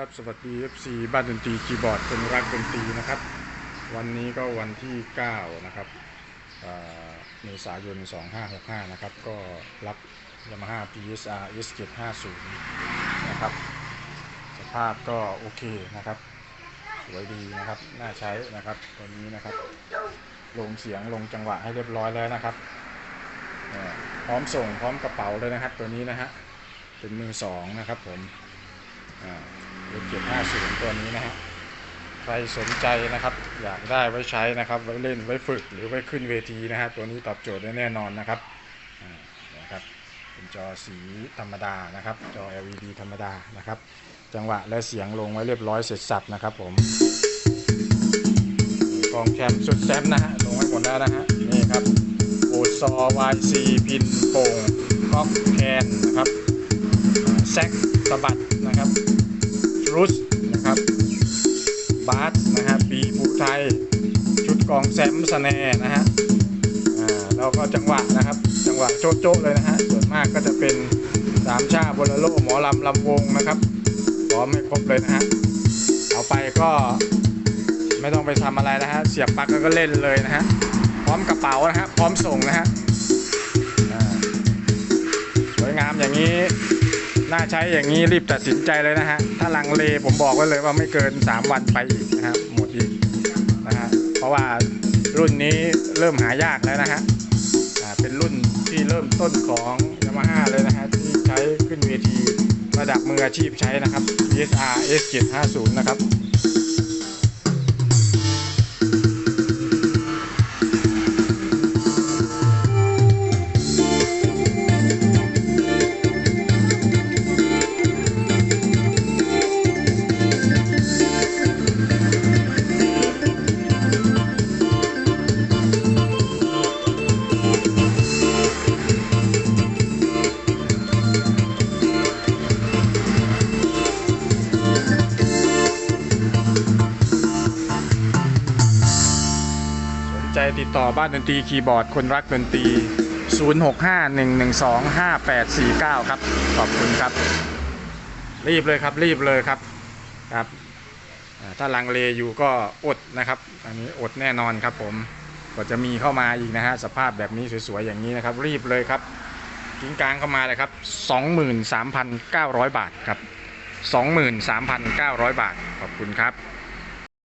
ครับสวัสดี FC บ้านดนตรีคีย์บอร์ดคนรักดนตรีนะครับ วันนี้ก็วันที่ 9 นะครับเอ่อเมษายน 2565 นะครับ ก็รับ Yamaha PSR S750 นะครับ สภาพก็โอเคนะครับ สวยดีนะครับ น่าใช้นะครับตัวนี้นะครับ ลงเสียงลงจังหวะให้เรียบร้อยแล้วนะครับ พร้อมส่งพร้อมกระเป๋าเลยนะครับ ตัวนี้นะฮะเป็นมือสองนะครับผมอ่า เจ็ดห้าศูนย์ตัวนี้นะฮะใครสนใจนะครับอยากได้ไว้ใช้นะครับ ไว้เล่นไว้ฝึกหรือไว้ขึ้นเวทีนะฮะตัวนี้ตอบโจทย์ได้แน่นอนนะครับอ่านะครับเป็นจอสีธรรมดานะครับ จอ LED ธรรมดานะครับ จังหวะและเสียงลงไว้เรียบร้อยเสร็จสับนะครับผมกองแชมป์สุดแซมนะฮะลงไว้หมดแล้วนะฮะนี่ครับโอซอ YC พินโป่งก๊อกแคนนะครับแซกสะบัดนะครับ รุสนะครับบาสนะฮะปีภูไทย ชุดกองแซมสแนนะฮะอ่าก็จังหวะนะครับ จังหวะโจ๊ะเลยนะฮะส่วนมากก็จะเป็นสามชาบอลโลหมอลำลำวงนะครับพร้อมให้ครบเลยนะฮะเอาไปก็ไม่ต้องไปทำอะไรนะฮะเสียบปลั๊กแล้วก็เล่นเลยนะฮะพร้อมกระเป๋านะฮะพร้อมส่งนะฮะสวยงามอย่างนี้ น่าใช้อย่างนี้รีบตัดสินใจเลยนะฮะ ถ้าลังเลผมบอกไว้เลยว่าไม่เกิน 3 วันไปอีกนะครับหมดอีกนะฮะ เพราะว่ารุ่นนี้เริ่มหายากแล้วนะฮะเป็นรุ่นที่เริ่มต้นของยามาฮ่าเลยนะฮะที่ใช้ขึ้นเวทีระดับมืออาชีพใช้นะครับ DSR S750 นะครับ ติดต่อบ้านดนตรีคีย์บอร์ดคนรักดนตรี 0651125849 ครับ ขอบคุณครับ รีบเลยครับรีบเลยครับครับถ้าลังเลอยู่ก็อดนะครับ อันนี้อดแน่นอนครับผมก็จะมีเข้ามาอีกนะฮะสภาพแบบนี้สวยๆอย่างนี้นะครับ รีบเลยครับทิ้งกลางเข้ามาเลยครับ 23,900 บาทครับ 23,900 บาท ขอบคุณครับ